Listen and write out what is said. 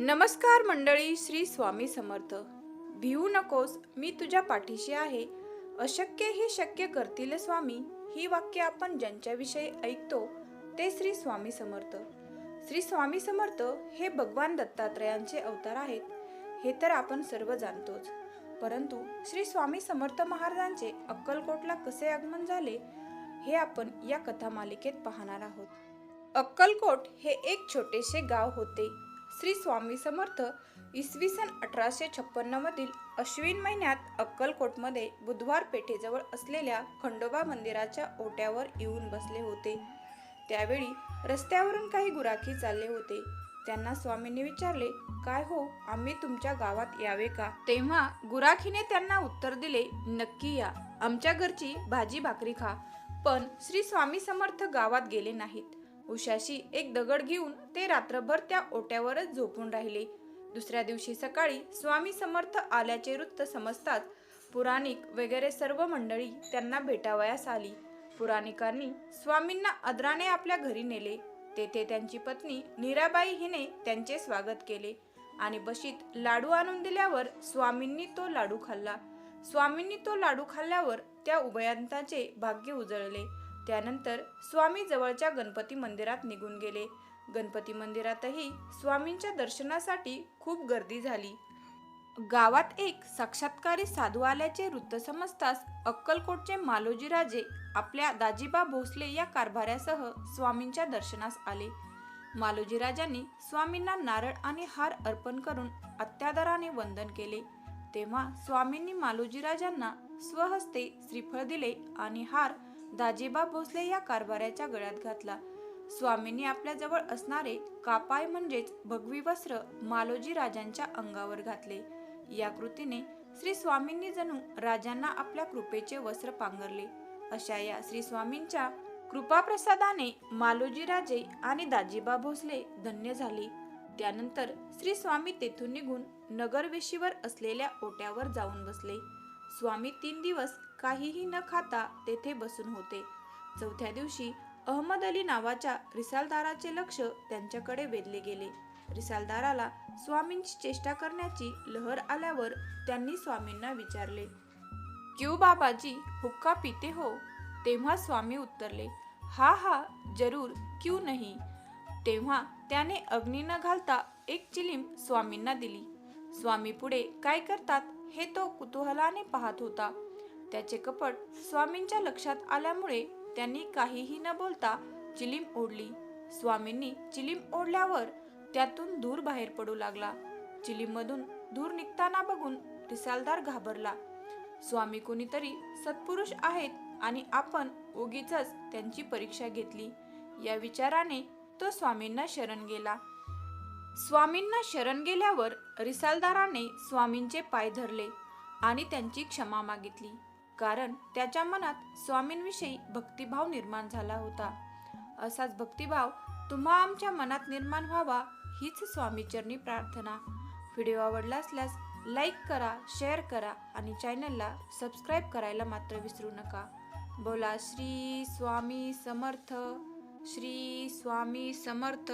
नमस्कार मंडळी श्री स्वामी समर्थ. भिवू नकोस मी तुझ्या पाठीशी आहे. अशक्य हे शक्य करतील स्वामी ही वाक्य आपण ज्यांच्याविषयी ऐकतो ते श्री स्वामी समर्थ. श्री स्वामी समर्थ हे भगवान दत्तात्रयांचे अवतार आहेत हे तर आपण सर्व जाणतोच. परंतु श्री स्वामी समर्थ महाराजांचे अक्कलकोटला कसे आगमन झाले हे आपण या कथा मालिकेत पाहणार आहोत. अक्कलकोट हे एक छोटेसे गाव होते. श्री स्वामी समर्थ इसवी सन अठराशे छप्पन्नमधील अश्विन महिन्यात अक्कलकोटमध्ये बुधवार पेठेजवळ असलेल्या खंडोबा मंदिराच्या ओट्यावर येऊन बसले होते. त्यावेळी रस्त्यावरून काही गुराखी चालले होते. त्यांना स्वामींनी विचारले काय हो आम्ही तुमच्या गावात यावे का? तेव्हा गुराखीने त्यांना उत्तर दिले नक्की या. आमच्या घरची भाजी भाकरी खा. पण श्री स्वामी समर्थ गावात गेले नाहीत. उशाशी एक दगड घेऊन ते रात्रभर त्या ओट्यावरच झोपून राहिले. दुसऱ्या दिवशी सकाळी स्वामी समर्थ आल्याचे वृत्त समजताच पुराणिक वगैरे सर्व मंडळी त्यांना भेटावयास आली. पुराणिकांनी स्वामींना अद्राने आपल्या घरी नेले. तेथे त्यांची पत्नी नीराबाई हिने त्यांचे स्वागत केले आणि बशीत लाडू आणून दिल्यावर स्वामींनी तो लाडू खाल्ला. स्वामींनी तो लाडू खाल्ल्यावर त्या उभयंताचे भाग्य उजळले. त्यानंतर स्वामी जवळच्या गणपती मंदिरात निघून गेले. गणपती मंदिरातही स्वामींच्या दर्शनासाठी खूप गर्दी झाली. गावात एक साक्षात्कारी साधू आल्याचे वृत्त समजताच अक्कलकोटचे मालोजी राजे आपल्या दाजीबा भोसले या कारभाऱ्यासह स्वामींच्या दर्शनास आले. मालोजी राजांनी स्वामींना नारळ आणि हार अर्पण करून अत्यादराने वंदन केले. तेव्हा स्वामींनी मालोजी राजांना स्वहस्ते श्रीफळ दिले आणि हार दाजीबा भोसले या कारभाऱ्याच्या गळ्यात घातला. स्वामींनी आपल्याजवळ असणारे कापाय म्हणजेच भगवी वस्त्र मालोजी राजांच्या अंगावर घातले. या कृतीने श्री स्वामींनी जणू राजांना आपल्या कृपेचे वस्त्र पांघरले. अशा या श्री स्वामींच्या कृपाप्रसादाने मालोजी राजे आणि दाजीबा भोसले धन्य झाले. त्यानंतर श्री स्वामी तेथून निघून नगरवेशीवर असलेल्या ओट्यावर जाऊन बसले. स्वामी तीन दिवस काहीही न खाता तेथे बसून होते. चौथ्या दिवशी अहमद अली नावाच्या रिसालदाराचे लक्ष त्यांच्याकडे वेधले गेले. रिसालदाराला स्वामींची चेष्टा करण्याची लहर आल्यावर त्यांनी स्वामींना विचारले क्यू बाबाजी हुक्का पिते हो? तेव्हा स्वामी उत्तरले हा हा जरूर क्यू नाही. तेव्हा त्याने अग्नी न घालता एक चिलीम स्वामींना दिली. स्वामी पुढे काय करतात? हे तो कुतूहलाने पाहत होता. त्याचे कपट स्वामींच्या लक्षात आल्यामुळे त्यांनी काहीही न बोलता चिलीम ओढली. स्वामींनी चिलीम ओढल्यावर त्यातून धूर बाहेर पडू लागला. चिलीम मधून धूर निघताना बघून रिसालदार घाबरला. स्वामी कोणीतरी सत्पुरुष आहेत आणि आपण उगीच त्यांची परीक्षा घेतली. या विचाराने तो स्वामींना शरण गेला. स्वामींना शरण गेल्यावर रिसालदाराने स्वामींचे पाय धरले आणि त्यांची क्षमा मागितली. कारण त्याच्या मनात स्वामींविषयी भक्तिभाव निर्माण झाला होता. असाच भक्तिभाव तुम्हा आमच्या मनात निर्माण व्हावा हीच स्वामीचरणी प्रार्थना. व्हिडिओ आवडला असल्यास लाईक करा शेअर करा आणि चॅनलला सबस्क्राईब करायला मात्र विसरू नका. बोला श्री स्वामी समर्थ श्री स्वामी समर्थ.